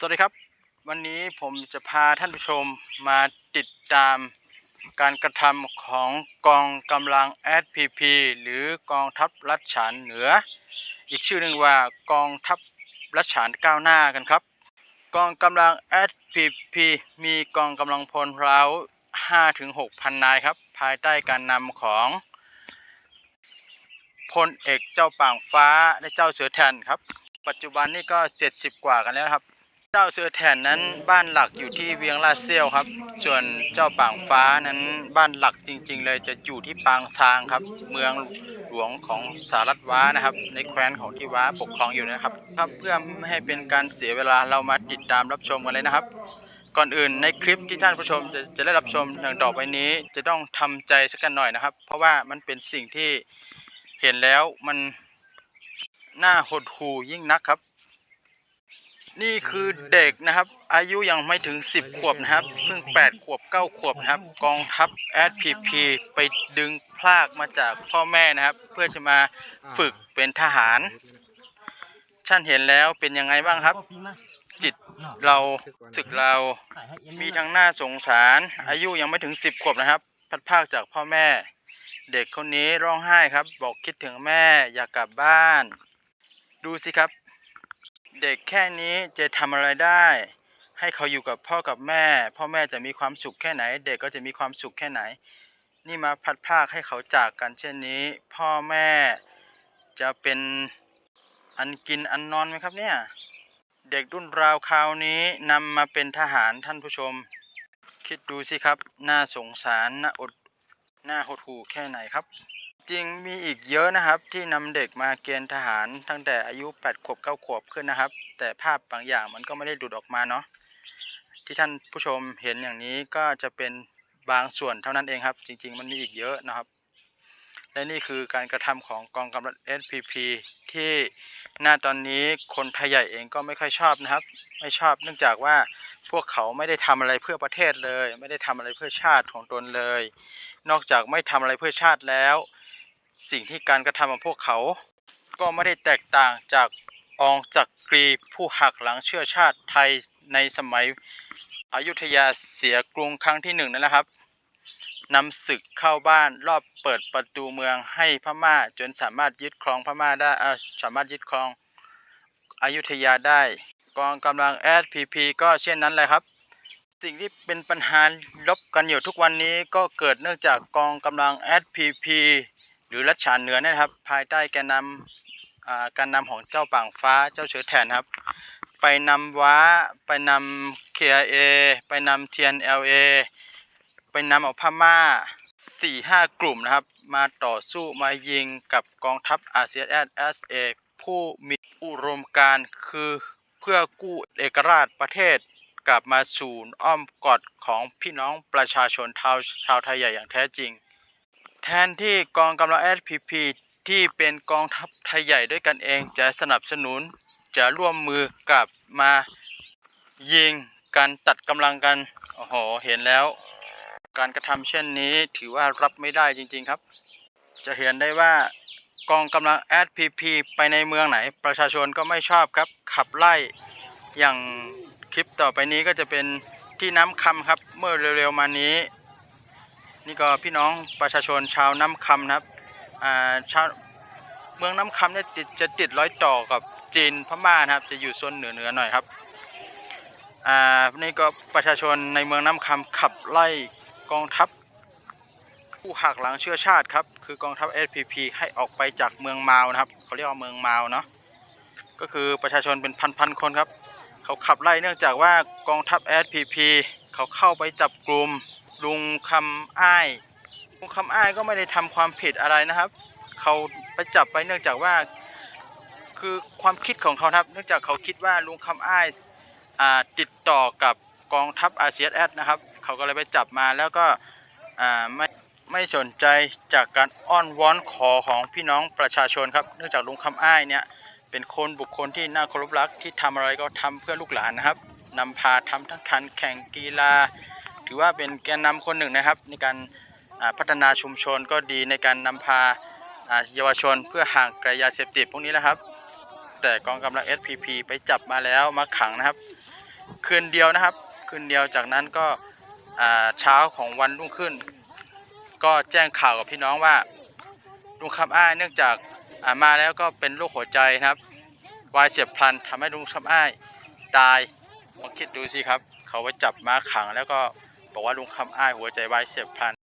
สวัสดีครับ วันนี้ผมจะพาท่านผู้ชมมาติดตามการกระทำของกองกำลัง SPP หรือกองทัพรัชฉานเหนือ อีกชื่อหนึ่งว่ากองทัพรัชฉานก้าวหน้ากันครับ กองกำลัง SPP มีกองกำลังพลราว5-6พันนายครับ ภายใต้การนำของพลเอกเจ้าป่างฟ้าและเจ้าเสือแทนครับ ปัจจุบันนี่ก็ 70 กว่ากันแล้วครับ จ้าเสือแทนนั้นบ้านหลักอยู่ที่เวียงลาดเซียวครับ ส่วนเจ้าป่างฟ้านั้นบ้านหลักจริง ๆ เลยจะอยู่ที่ปางซางครับ เมืองหลวงของสหรัฐว้านะครับ ในแคว้นของที่ว้าปกครองอยู่นะครับครับเพื่อไม่ให้เป็นการเสียเวลาเรามาติดตามรับชมกันเลยนะครับ ก่อนอื่นในคลิปที่ท่านผู้ชมจะจะได้รับชมดังต่อไปนี้ จะต้องทำใจสักกันหน่อยนะครับ เพราะว่ามันเป็นสิ่งที่เห็นแล้วมันน่าหดหู่ยิ่งนักครับ นี่คือเด็กนะครับ อายุยังไม่ถึง 10 ขวบนะครับ เพิ่ง 8 ขวบ 9 ขวบนะครับ กองทัพ SPP ไปดึงพลากมาจากพ่อแม่นะครับ เพื่อจะมาฝึกเป็นทหารท่านเห็นแล้วเป็นยังไงบ้างครับ จิตเราศึกเรามีทั้งหน้าสงสาร อายุยังไม่ถึง 10 ขวบนะครับ พัดพรากจากพ่อแม่ เด็กคนนี้ร้องไห้ครับ บอกคิดถึงแม่อยากกลับบ้าน ดูสิครับ เด็กแค่นี้จะทำอะไรได้ ให้เขาอยู่กับพ่อกับแม่ พ่อแม่จะมีความสุขแค่ไหน เด็กก็จะมีความสุขแค่ไหน นี่มาพัดพากให้เขาจากกันเช่นนี้ พ่อแม่จะเป็นอันกินอันนอนไหมครับเนี่ย เด็กรุ่นราวคราวนี้นำมาเป็นทหารท่านผู้ชม คิดดูสิครับ น่าสงสารน่าอดน่าหดหู่แค่ไหนครับ จริงมีอีกเยอะนะครับที่นำเด็กมาเกณฑ์ทหารตั้งแต่อายุ8ขวบ9ขวบขึ้นนะครับ แต่ภาพบางอย่างมันก็ไม่ได้ดูดออกมาเนาะที่ท่านผู้ชมเห็นอย่างนี้ก็จะเป็นบางส่วนเท่านั้นเองครับ จริง ๆ มันมีอีกเยอะนะครับ และนี่คือการกระทำของกองกำลัง SPP ที่หน้าตอนนี้คนไทยใหญ่เองก็ไม่ค่อยชอบนะครับ ไม่ชอบเนื่องจากว่าพวกเขาไม่ได้ทำอะไรเพื่อประเทศเลย ไม่ได้ทำอะไรเพื่อชาติของตนเลย นอกจากไม่ทำอะไรเพื่อชาติแล้ว สิ่งที่การกระทำของพวกเขา ก็ไม่ได้แตกต่างจากองจักกรีผู้หักหลังเชื้อชาติไทยในสมัยอยุธยาเสียกรุงครั้งที่หนึ่งนั่นแหละครับนำศึกเข้าบ้านรอบเปิดประตูเมืองให้พม่าจนสามารถยึดครองพม่าได้สามารถยึดครองอยุธยาได้ กองกำลัง SPP ก็เช่นนั้นแหละครับ สิ่งที่เป็นปัญหาลบกันอยู่ทุกวันนี้ก็เกิดเนื่องจากกองกำลัง SPP หรือรัชฉานเหนือนะครับ ภายใต้แกนนำอ่าการนำของเจ้าป่างฟ้าเจ้าเฉอแทนครับ ไปนำว้าไปนำ KIA ไปนำ TNLA ไปนำเอาพม่าสี่ห้ากลุ่มนะครับ มาต่อสู้มายิงกับกองทัพ RCSS ผู้มีอุดมการคือเพื่อกู้เอกราชประเทศกลับมาสู่อ้อมกอดของพี่น้องประชาชนชาวชาวไทยใหญ่อย่างแท้จริง แทนที่กองกำลัง SPP ที่เป็นกองทัพไทยใหญ่ด้วยกันเองจะสนับสนุนจะร่วมมือกลับมายิงกันตัดกำลังกัน โอ้โห เห็นแล้ว การกระทำเช่นนี้ถือว่ารับไม่ได้จริง ๆครับ จะเห็นได้ว่ากองกำลัง SPP ไปในเมืองไหน ประชาชนก็ไม่ชอบครับ ขับไล่อย่างคลิปต่อไปนี้ก็จะเป็นที่น้ำคำครับ เมื่อเร็วๆมานี้ นี่ก็พี่น้องประชาชนชาวน้ำคำนะครับอ่าชาวเมืองน้ำคำเนี่ยติดจะติดร้อยต่อกับจีนพม่านะครับ จะอยู่โซนเหนือเหนือหน่อยครับอ่านี่ก็ประชาชนในเมืองน้ำคำขับไล่กองทัพผู้หักหลังเชื้อชาติครับคือกองทัพ SPP ให้ออกไปจากเมืองมาวนะครับเขาเรียกว่าเมืองมาวเนาะก็คือประชาชนเป็นพันๆคนครับ เขาขับไล่เนื่องจากว่ากองทัพ SPP เขาเข้าไปจับกลุ่ม ลุงคำอ้ายลุงคำอ้ายก็ไม่ได้ทำความผิดอะไรนะครับเขาไปจับไปเนื่องจากว่าคือความคิดของเขาครับ เนื่องจากเขาคิดว่าลุงคำอ้ายอ่าติดต่อกับกองทัพ RCS นแอดนะครับเขาก็เลยไปจับมาแล้วก็อ่าไม่ไม่สนใจจากการอ้อนวอนขอของพี่น้องประชาชนครับ เนื่องจากลุงคำอ้ายเนี่ยเป็นคนบุคคลที่น่าเคารพรักที่ทำอะไรก็ทำเพื่อลูกหลานนะครับนำพาทำทั้งการแข่งกีฬา ถือว่าเป็นแกนนำคนหนึ่งนะครับ ในการพัฒนาชุมชนก็ดีในการนำพาอ่าเยาวชนเพื่อห่างไกลยาเสพติดพวกนี้นะครับ แต่กองกำลัง SPP ไปจับมาแล้วมาขังนะครับ คืนเดียวนะครับ คืนเดียวจากนั้นก็เช้าของวันรุ่งขึ้น ก็แจ้งข่าวกับพี่น้องว่าลุงคำอ้ายเนื่องจากามาแล้วก็เป็นโรคหัวใจนะครับวายเสียบพลันทำให้ลุงคำอ้ายตายลองคิดดูสิครับ เขาไปจับมาขังแล้วก็ บอกว่าลุงคำอ้ายหัวใจวายเสียบพลัน